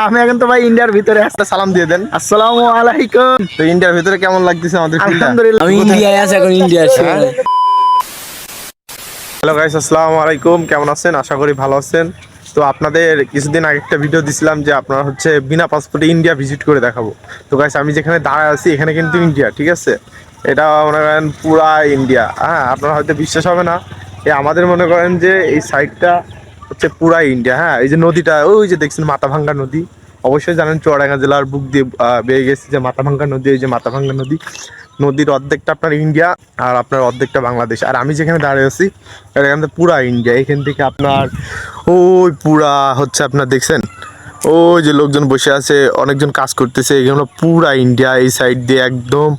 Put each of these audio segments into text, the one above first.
আমি এখন তো ভাই ইন্ডিয়ার ভিতরে একটা সালাম দিয়ে দেন। আসসালামু আলাইকুম। তো ইন্ডিয়ার ভিতরে কেমন লাগতেছে আমাদের আলহামদুলিল্লাহ। আমি ইন্ডিয়ায় আছি এখন ইন্ডিয়া আছি। হ্যালো গাইস আসসালামু আলাইকুম। কেমন আছেন? আশা করি ভালো আছেন। তো আপনাদের কিছুদিন আগে একটা ভিডিও দিছিলাম যে আপনারা হচ্ছে বিনা পাসপোর্টে ইন্ডিয়া ভিজিট করে দেখাবো। তো গাইস আমি যেখানে দাঁড়ায় আছি এখানে কিন্তু ইন্ডিয়া ঠিক আছে? এটা মনে করেন পুরা ইন্ডিয়া। হ্যাঁ আপনারা হয়তো বিশ্বাস হবে না। এই আমাদের মনে করেন যে এই সাইডটা হচ্ছে পুরা ইন্ডিয়া হ্যাঁ? এই যে নদীটা, ওই যে দেখছেন মাথাভাঙ্গা নদী। অবশ্যই জানেন চুয়াডাঙ্গা জেলার বুক দিয়ে বেয়ে গেছে যে মাথাভাঙ্গা নদী, এই যে মাথাভাঙ্গা নদী। নদীর অর্ধেকটা আপনার ইন্ডিয়া আর আপনার অর্ধেকটা বাংলাদেশ। আর আমি যেখানে দাঁড়িয়ে আছি এখান থেকে পুরা ইন্ডিয়া এখান থেকে আপনার, ওই পুরা হচ্ছে আপনার দেখছেন, ওই যে লোকজন বসে আছে, অনেকজন কাজ করতেছে। এগুলো পুরা ইন্ডিয়া এই সাইড দিয়ে একদম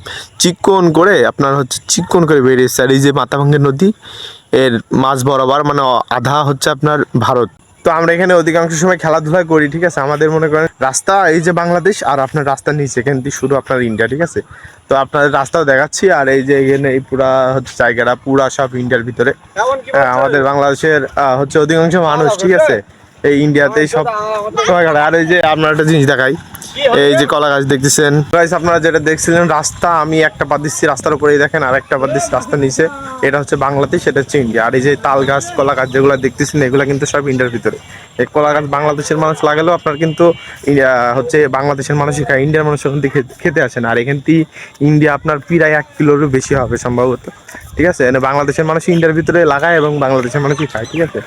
চিকন করে আপনার হচ্ছে চিকন করে বেরিয়েছে আর এই যে মাথাভাঙ্গা নদী এর মাঝ বরাবর মানে আধা হচ্ছে আপনার ভারত। তো আমরা এখানে অধিকাংশ সময় খেলাধুলা করি ঠিক আছে? আমাদের মনে করেন রাস্তা এই যে বাংলাদেশ আর আপনার রাস্তার নিচে এখান থেকে শুধু আপনার ইন্ডিয়া ঠিক আছে? তো আপনাদের রাস্তাও দেখাচ্ছি আর এই যে এখানে এই পুরা হচ্ছে জায়গাটা পুরা সব ইন্ডিয়ার ভিতরে। হ্যাঁ, আমাদের বাংলাদেশের হচ্ছে অধিকাংশ মানুষ ঠিক আছে? এই ইন্ডিয়াতেই সব। আর এই যে আপনার একটা জিনিস দেখাই এই যে কলা গাছ দেখতেছেন। গাছ আপনারা যেটা দেখছিলেন, রাস্তা, আমি একটা পা দিচ্ছি, রাস্তার উপরেই দেখেন, আর একটা পা দিচ্ছি, রাস্তার নিচে। এটা হচ্ছে বাংলাদেশ সেটা হচ্ছে ইন্ডিয়া। আর এই যে তাল গাছ, কলা গাছ যেগুলো দেখতেছেন, এগুলো কিন্তু সব ইন্ডিয়ার ভিতরে। এই কলা গাছ বাংলাদেশের মানুষ লাগালেও আপনার কিন্তু হচ্ছে বাংলাদেশের মানুষই খায় ইন্ডিয়ার মানুষ ওখান খেতে- খেতে আসে না। আর এখান থেকে ইন্ডিয়া আপনার প্রায় এক কিলোরও বেশি হবে সম্ভবত। ঠিক আছে? বাংলাদেশের মানুষ ইন্ডিয়ার ভিতরে লাগায় এবং বাংলাদেশের মানুষই খায়, ঠিক আছে?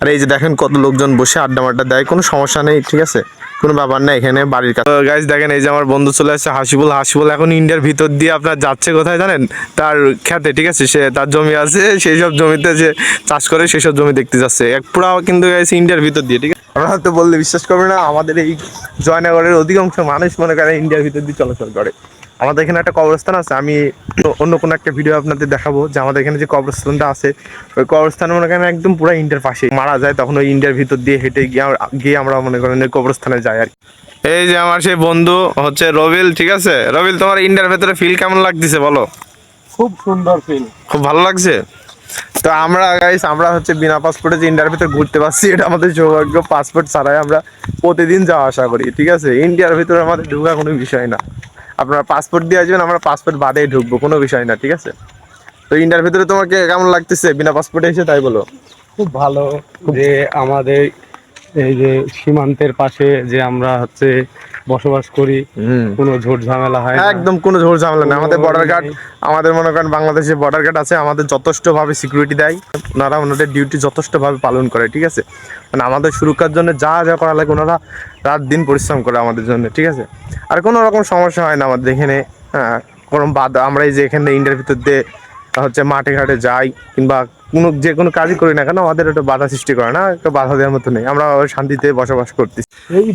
আর এই যে দেখেন কত লোকজন বসে আড্ডা মাড্ডা দেয়, কোনো সমস্যা নেই, ঠিক আছে? কোনো ব্যাপার না, এখানে বাড়ির কাছে গাইজ দেখেন, এই যে আমার বন্ধু চলে আসছে হাসিবুল। হাসিবুল এখন ইন্ডিয়ার ভিতর দিয়ে আপনার যাচ্ছে কোথায় জানেন? তার খেতে, ঠিক আছে? সে তার জমি আছে, সেই সব জমিতে যে চাষ করে, সেই সব জমি দেখতে যাচ্ছে। এক পুরা কিন্তু গেছে ইন্ডিয়ার ভিতর দিয়ে, ঠিক আছে? আমরা তো বললে বিশ্বাস করবে না, আমাদের এই জয়নগরের অধিকাংশ মানুষ মনে করে ইন্ডিয়ার ভিতর দিয়ে চলাচল করে। আমাদের এখানে একটা কবরস্থান আছে আমি অন্য কোনো একটা ভিডিও আপনাদের দেখাবো যে আমাদের এখানে যে কবরস্থানটা আছে ওই কবরস্থান মনে করেন একদম পুরো ইন্ডিয়ার পাশে মারা যায় তখন ওই ইন্ডিয়ার ভিতর দিয়ে হেঁটে গিয়ে গিয়ে আমরা মনে করেন ওই কবরস্থানে যাই আর এই যে আমার সেই বন্ধু হচ্ছে রবিল ঠিক আছে? রবিল তোমার ইন্ডিয়ার ভেতরে ফিল কেমন লাগতেছে বলো? খুব সুন্দর ফিল খুব ভালো লাগছে? তো আমরা গাইস আমরা হচ্ছে বিনা পাসপোর্টে যে ইন্ডিয়ার ভিতরে ঘুরতে পারছি এটা আমাদের সৌভাগ্য। পাসপোর্ট ছাড়াই আমরা প্রতিদিন যাওয়া আসা করি ঠিক আছে? ইন্ডিয়ার ভিতরে আমাদের ঢোকা কোনো বিষয় না। আপনারা পাসপোর্ট দিয়ে আসবেন, আমরা পাসপোর্ট বাদেই ঢুকবো, কোনো বিষয় না, ঠিক আছে? তো ইন্ডিয়ার ভিতরে তোমাকে কেমন লাগতেছে? বিনা পাসপোর্টে এসে তাই বলো। খুব ভালো যে আমাদের এই যে সীমান্তের পাশে যে আমরা হচ্ছে বসবাস করি কোনো ঝোট ঝামেলা হয় না। একদম কোনো ঝোর ঝামেলা না আমাদের বর্ডার গার্ড আমাদের মনে করেন বাংলাদেশে বর্ডার গার্ড আছে আমাদের যথেষ্টভাবে সিকিউরিটি দেয়। ওনারা ওনাদের ডিউটি যথেষ্টভাবে পালন করে ঠিক আছে? মানে আমাদের সুরক্ষার জন্য যা যা করা লাগে ওনারা রাত দিন পরিশ্রম করে আমাদের জন্য ঠিক আছে? আর কোনো রকম সমস্যা হয় না আমাদের এখানে। হ্যাঁ কোনো বাধা আমরা এই যে এখানে ইন্ডিয়ার ভিতর দিয়ে হচ্ছে মাঠে ঘাটে যাই কিংবা কোনো যে কোনো কাজই করি না কেন আমাদের একটা বাধা সৃষ্টি করে না একটা বাধা দেওয়ার মতো নেই। আমরা শান্তিতে বসবাস করতেছি।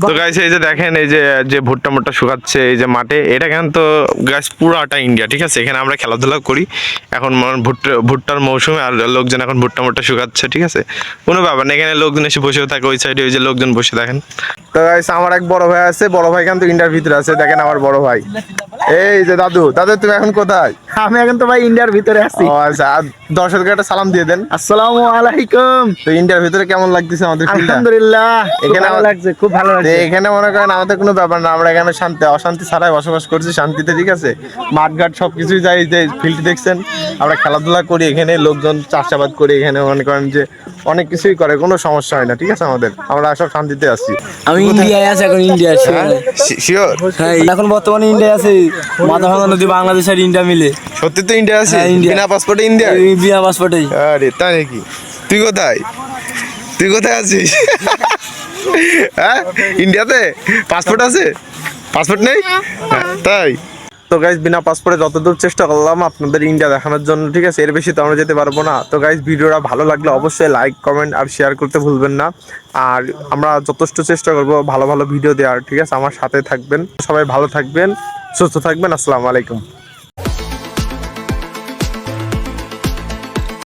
তো গাইস এই যে দেখেন এই যে যে ভুট্টা মুট্টা শুকাচ্ছে এই যে মাঠে এটা কেন তো গাছ পুরাটা ইন্ডিয়া ঠিক আছে? এখানে আমরা খেলাধুলা করি। এখন ভুট্টা ভুট্টার মৌসুমে আর লোকজন এখন ভুট্টা মুট্টা শুকাচ্ছে ঠিক আছে? কোনো ব্যাপার না এখানে লোকজন এসে বসেও থাকে ওই সাইডে ওই যে লোকজন বসে দেখেন তো আমার এক বড় ভাই আছে বড় ভাই কিন্তু ইন্ডিয়ার ভিতরে আছে দেখেন আমার বড় ভাই। এই যে দাদু দাদু তুমি এখন কোথায়? আমি এখন তো ভাই ইন্ডিয়ার ভিতরে আছি। ও আচ্ছা আর একটা সালাম দিয়ে দেন। আসসালামু আলাইকুম। তো ইন্ডিয়ার ভিতরে কেমন লাগতেছে আমাদের আলহামদুলিল্লাহ এখানে ভালো লাগছে খুব ভালো লাগছে। এখানে মনে করেন আমাদের কোনো ব্যাপার না আমরা এখানে শান্তি অশান্তি ছাড়াই বসবাস করছি শান্তিতে ঠিক আছে? মাঠঘাট সব কিছুই যাই যে ফিল্ড দেখছেন আমরা খেলাধুলা করি এখানে লোকজন চাষাবাদ করি এখানে মনে করেন যে অনেক কিছুই করে কোনো সমস্যা হয় না ঠিক আছে আমাদের? আমরা সব শান্তিতে আছি। আমি ইন্ডিয়ায় আছে এখন ইন্ডিয়া শিওর হ্যাঁ? এখন বর্তমানে ইন্ডিয়া আছে। মাথা ভাঙা নদী বাংলাদেশ আর ইন্ডিয়া মিলে। সত্যি তো ইন্ডিয়া আছে? হ্যাঁ। বিনা পাসপোর্টে ইন্ডিয়া? বিনা পাসপোর্টেই আরে তাই নাকি? তুই কোথায়? তুই কোথায় আছিস? হ্যাঁ? ইন্ডিয়াতে? পাসপোর্ট আছে? পাসপোর্ট নেই? হ্যাঁ, তাই? তো গাইজ বিনা পাসপোর্টে যতদূর চেষ্টা করলাম আপনাদের ইন্ডিয়া দেখানোর জন্য, ঠিক আছে? এর বেশি তো আমরা যেতে পারব না। তো গাইজ ভিডিওটা ভালো লাগলে অবশ্যই লাইক কমেন্ট আর শেয়ার করতে ভুলবেন না। আর আমরা যথেষ্ট চেষ্টা করব ভালো ভালো ভিডিও দেওয়ার, ঠিক আছে? আমার সাথে থাকবেন। সবাই ভালো থাকবেন, সুস্থ থাকবেন। আসসালামু আলাইকুম।